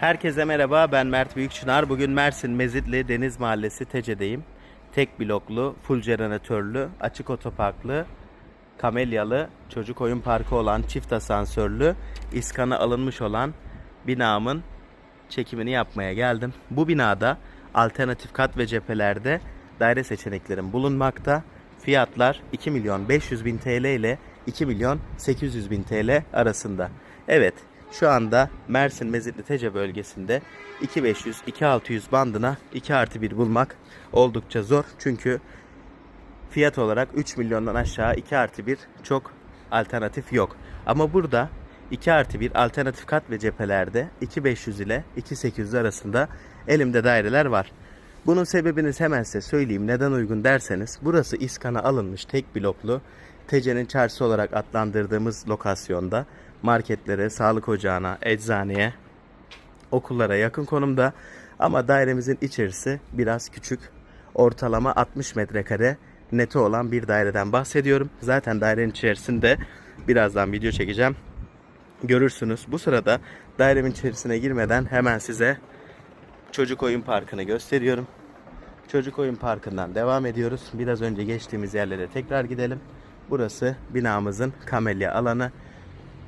Herkese merhaba ben Mert Büyükçınar. Bugün Mersin Mezitli Deniz Mahallesi Tece'deyim. Tek bloklu, full jeneratörlü, açık otoparklı, kamelyalı, çocuk oyun parkı olan, çift asansörlü, iskanı alınmış olan binamın çekimini yapmaya geldim. Bu binada alternatif kat ve cephelerde daire seçeneklerim bulunmakta. Fiyatlar 2 milyon 500 bin TL ile 2 milyon 800 bin TL arasında. Evet şu anda Mersin Mezitli Tece bölgesinde 2500-2600 bandına 2 artı 1 bulmak oldukça zor. Çünkü fiyat olarak 3 milyondan aşağı 2 artı 1 çok alternatif yok. Ama burada 2 artı 1 alternatif kat ve cephelerde 2500 ile 2800 arasında elimde daireler var. Bunun sebebini hemen size söyleyeyim. Neden uygun derseniz burası iskana alınmış tek bloklu Tece'nin çarşı olarak adlandırdığımız lokasyonda marketlere, sağlık ocağına, eczaneye, okullara yakın konumda ama dairemizin içerisi biraz küçük. Ortalama 60 metrekare neti olan bir daireden bahsediyorum. Zaten dairenin içerisinde birazdan video çekeceğim. Görürsünüz. Bu sırada dairemin içerisine girmeden hemen size çocuk oyun parkını gösteriyorum. Çocuk oyun parkından devam ediyoruz. Biraz önce geçtiğimiz yerlere tekrar gidelim. Burası binamızın kamelya alanı.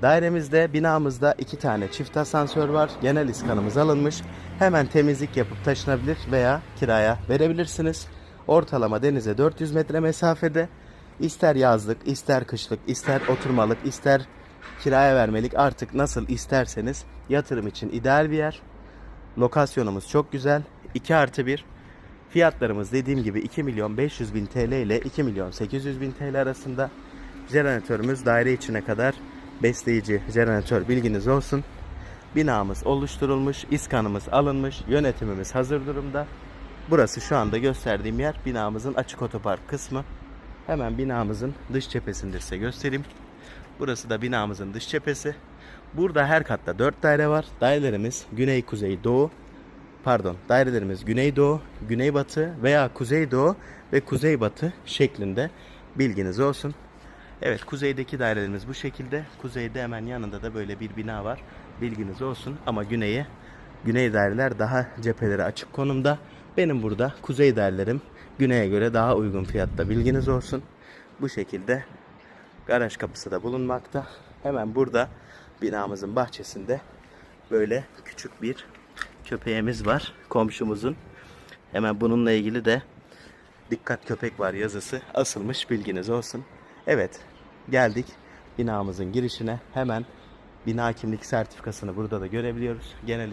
Dairemizde, binamızda iki tane çift asansör var. Genel iskanımız alınmış. Hemen temizlik yapıp taşınabilir veya kiraya verebilirsiniz. Ortalama denize 400 metre mesafede. İster yazlık, ister kışlık, ister oturmalık, ister kiraya vermelik artık nasıl isterseniz yatırım için ideal bir yer. Lokasyonumuz çok güzel. 2 artı 1. Fiyatlarımız dediğim gibi 2 milyon 500 bin TL ile 2 milyon 800 bin TL arasında. Jeneratörümüz daire içine kadar besleyici jeneratör bilginiz olsun. Binamız oluşturulmuş, iskanımız alınmış, yönetimimiz hazır durumda. Burası şu anda gösterdiğim yer binamızın açık otopark kısmı. Hemen binamızın dış cephesini size göstereyim. Burası da binamızın dış cephesi. Burada her katta 4 daire var. Dairelerimiz güney, kuzey, doğu. Pardon, dairelerimiz güneydoğu, güneybatı veya kuzeydoğu ve kuzeybatı şeklinde bilginiz olsun. Evet, kuzeydeki dairelerimiz bu şekilde. Kuzeyde hemen yanında da böyle bir bina var. Bilginiz olsun ama güneye güney daireler daha cepheleri açık konumda. Benim burada kuzey dairelerim güneye göre daha uygun fiyatta bilginiz olsun. Bu şekilde garaj kapısı da bulunmakta. Hemen burada binamızın bahçesinde böyle küçük bir köpeğimiz var komşumuzun. Hemen bununla ilgili de dikkat köpek var yazısı asılmış bilginiz olsun. Evet geldik binamızın girişine hemen bina kimlik sertifikasını burada da görebiliyoruz. Genel